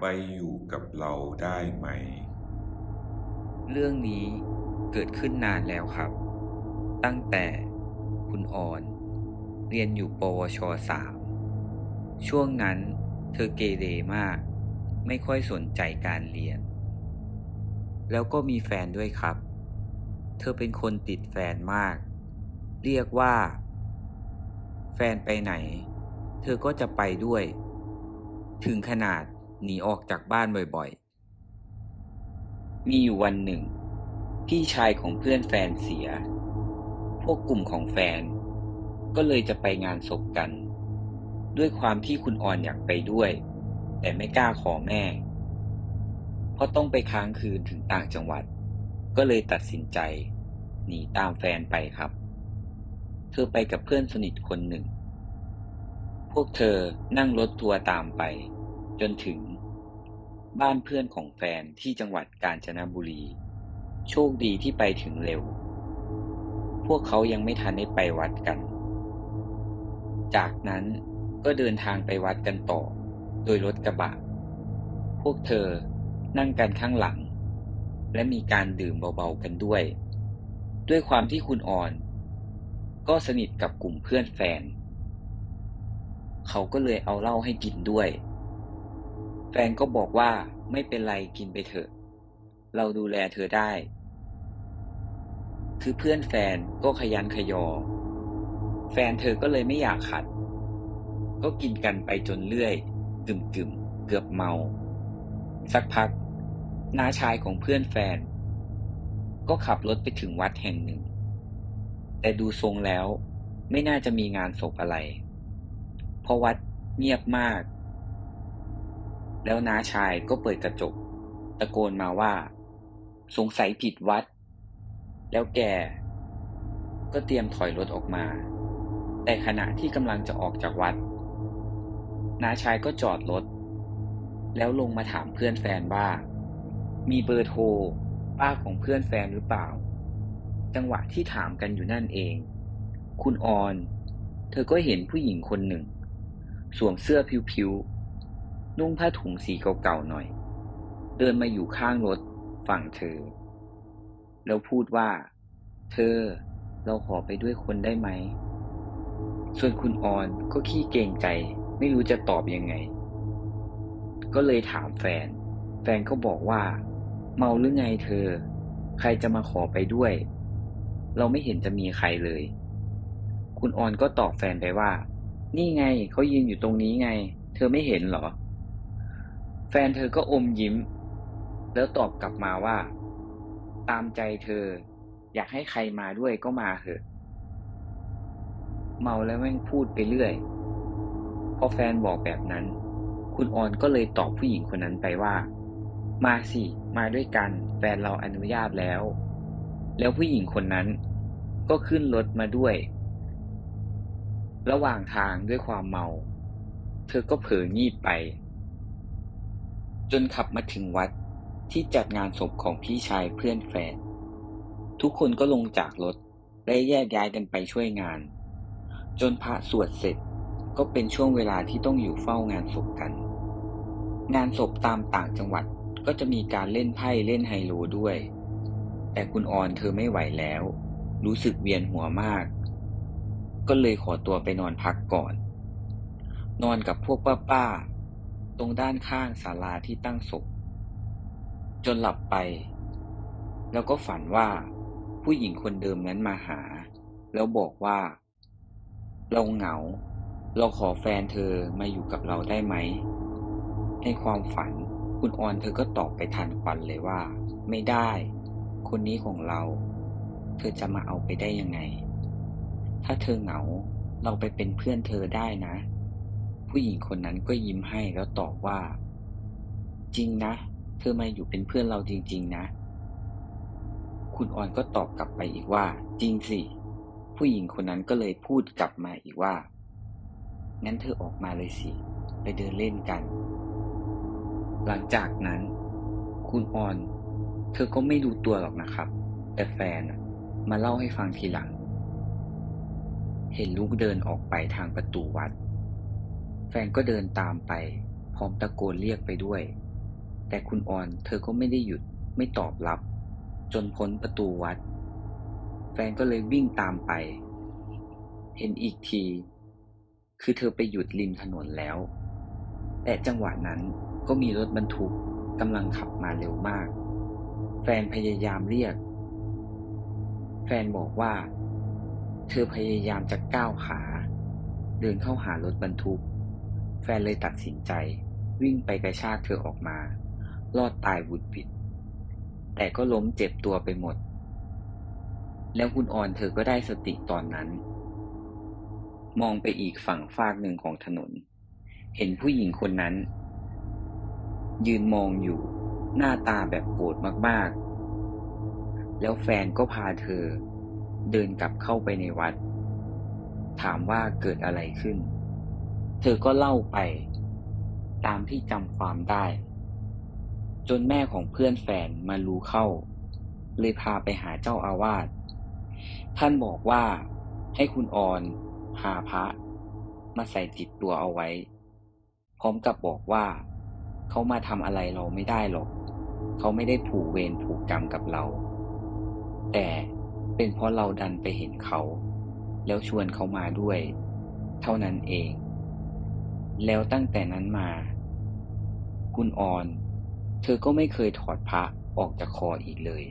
ไปอยู่กับเราได้ไหม เรื่องนี้เกิดขึ้นนานแล้วครับ ตั้งแต่คุณออน เรียนอยู่ปวชสามช่วงนั้นเธอเกเรมาก ไม่ค่อยสนใจการเรียน แล้วก็มีแฟนด้วยครับ เธอเป็นคนติดแฟนมาก เรียกว่า แฟนไปไหน เธอก็จะไปด้วย ถึงขนาด หนีออกจากบ้านบ่อยๆ มีอยู่วันหนึ่ง พี่ชายของเพื่อนแฟนเสีย พวกกลุ่มของแฟน ก็เลยจะไปงานศพกัน ด้วยความที่คุณอ่อนอยากไปด้วย แต่ไม่กล้าขอแม่ เพราะต้องไปค้างคืนถึงต่างจังหวัด ก็เลยตัดสินใจ หนีตามแฟนไปครับ เธอไปกับเพื่อนสนิทคนหนึ่ง พวกเธอนั่งรถทัวร์ตามไป จนถึง บ้านเพื่อนของแฟนที่จังหวัดกาญจนบุรี โชคดีที่ไปถึงเร็ว พวกเขายังไม่ทันได้ไปวัดกัน จากนั้นก็เดินทางไปวัดกันต่อ โดยรถกระบะ พวกเธอนั่งกันข้างหลัง และมีการดื่มเบาๆกันด้วย ด้วยความที่คุณอ่อน ก็สนิทกับกลุ่มเพื่อนแฟน เขาก็เลยเอาเหล้าให้กินด้วย แฟนก็บอกว่าไม่เป็นไรกินไปเถอะ เราดูแลเธอได้ คือเพื่อนแฟนก็ขยันขยอ แฟนเธอก็เลยไม่อยากขัด ก็กินกันไปจนเรื่อยกึ่มกึ่มๆเกือบเมา สักพักน้าชายของเพื่อนแฟน ก็ขับรถไปถึงวัดแห่งหนึ่ง แต่ดูทรงแล้วไม่น่าจะมีงานศพอะไร เพราะวัดเงียบมาก แล้วน้าชายก็เปิดกระจก ตะโกนมาว่า สงสัยผิดวัด แล้วแก ก็เตรียมถอยรถออกมา แต่ขณะที่กำลังจะออกจากวัด น้าชายก็จอดรถ แล้วลงมาถามเพื่อนแฟนว่า มีเบอร์โทรป้าของเพื่อนแฟนหรือเปล่า จังหวะที่ถามกันอยู่นั่นเอง คุณออน เธอก็เห็นผู้หญิงคนหนึ่ง สวมเสื้อผิวๆ นุ่งผ้าถุงสีเก่าๆหน่อย เดินมาอยู่ข้างรถฝั่งเธอ แล้วพูดว่า เธอเราขอไปด้วยคนได้ไหม ส่วนคุณออนก็ขี้เกรงใจ ไม่รู้จะตอบยังไง ก็เลยถามแฟน แฟนก็บอกว่า เมาหรือไงเธอ ใครจะมาขอไปด้วย เราไม่เห็นจะมีใครเลย คุณออนก็ตอบแฟนไปว่า นี่ไงเขายืนอยู่ตรงนี้ไง เธอไม่เห็นเหรอ แฟนเธอก็อมยิ้ม แล้วตอบกลับมาว่า ตามใจเธอ อยากให้ใครมาด้วยก็มาเถอะ เมาแล้วแม่งพูดไปเรื่อยพอแฟนบอกแบบนั้น คุณออนก็เลยตอบผู้หญิงคนนั้นไปว่า มาสิ มาด้วยกัน แฟนเราอนุญาตแล้ว แล้วผู้หญิงคนนั้นก็ขึ้นรถมาด้วย ระหว่างทางด้วยความเมา เธอก็เผลองีบไป จนขับมาถึงวัดที่จัดงานศพของพี่ชายเพื่อนแฟน ทุกคนก็ลงจากรถและแยกย้ายกันไปช่วยงาน จนพระสวดเสร็จก็เป็นช่วงเวลาที่ต้องอยู่เฝ้างานศพกัน งานศพตามต่างจังหวัดก็จะมีการเล่นไพ่เล่นไฮโลด้วย แต่คุณออนเธอไม่ไหวแล้ว รู้สึกเวียนหัวมาก ก็เลยขอตัวไปนอนพักก่อน นอนกับพวกป้าๆ ตรงด้านข้างศาลาที่ตั้งศพ จนหลับไป แล้วก็ฝันว่าผู้หญิงคนเดิมนั้นมาหา แล้วบอกว่า เราเหงา เราขอแฟนเธอมาอยู่กับเราได้ไหม ในความฝันคุณออนเธอก็ตอบไปทันควันเลยว่า ไม่ได้ คนนี้ของเรา เธอจะมาเอาไปได้ยังไง ถ้าเธอเหงาเราไปเป็นเพื่อนเธอได้นะ ผู้หญิงคนนั้นก็ยิ้มให้แล้วตอบว่า จริงนะ เธอมาอยู่เป็นเพื่อนเราจริง ๆ นะ คุณออนก็ตอบกลับไปอีกว่า จริงสิ ผู้หญิงคนนั้นก็เลยพูดกลับมาอีกว่า งั้นเธอออกมาเลยสิ ไปเดินเล่นกัน หลังจากนั้น คุณออน เธอก็ไม่รู้ตัวหรอกนะครับ แต่แฟนมาเล่าให้ฟังทีหลัง เห็นลูกเดินออกไปทางประตูวัด แฟนก็เดินตามไป พร้อมตะโกนเรียกไปด้วย แต่คุณออนเธอก็ไม่ได้หยุดไม่ตอบรับ จนพ้นประตูวัด แฟนก็เลยวิ่งตามไป เห็นอีกที คือเธอไปหยุดริมถนนแล้ว แต่จังหวะนั้นก็มีรถบรรทุกกำลังขับมาเร็วมาก แฟนพยายามเรียก แฟนบอกว่า เธอพยายามจะก้าวขา เดินเข้าหารถบรรทุก แฟนเลยตัดสินใจ วิ่งไปกระชากเธอออกมา รอดตายบุดบิดแต่ก็ล้มเจ็บตัวไปหมด แล้วคุณออนเธอก็ได้สติตอนนั้น มองไปอีกฝั่งฟากหนึ่งของถนน เห็นผู้หญิงคนนั้น ยืนมองอยู่หน้าตาแบบโกรธมาก ๆ แล้วแฟนก็พาเธอ เดินกลับเข้าไปในวัด ถามว่าเกิดอะไรขึ้น เธอก็เล่าไป ตามที่จำความได้ จนแม่ของเพื่อนแฟนมารู้เข้า เลยพาไปหาเจ้าอาวาสท่านบอกว่าให้คุณออนหาพระ มาใส่ติดตัวเอาไว้ พร้อมกับบอกว่า เขามาทำอะไรเราไม่ได้หรอก เขาไม่ได้ผูกเวรผูกกรรมกับเรา แต่เป็นเพราะเราดันไปเห็นเขา แล้วชวนเขามาด้วย เท่านั้นเอง แล้วตั้งแต่นั้นมา คุณออน เธอก็ไม่เคยถอดพระออกจากคออีกเลย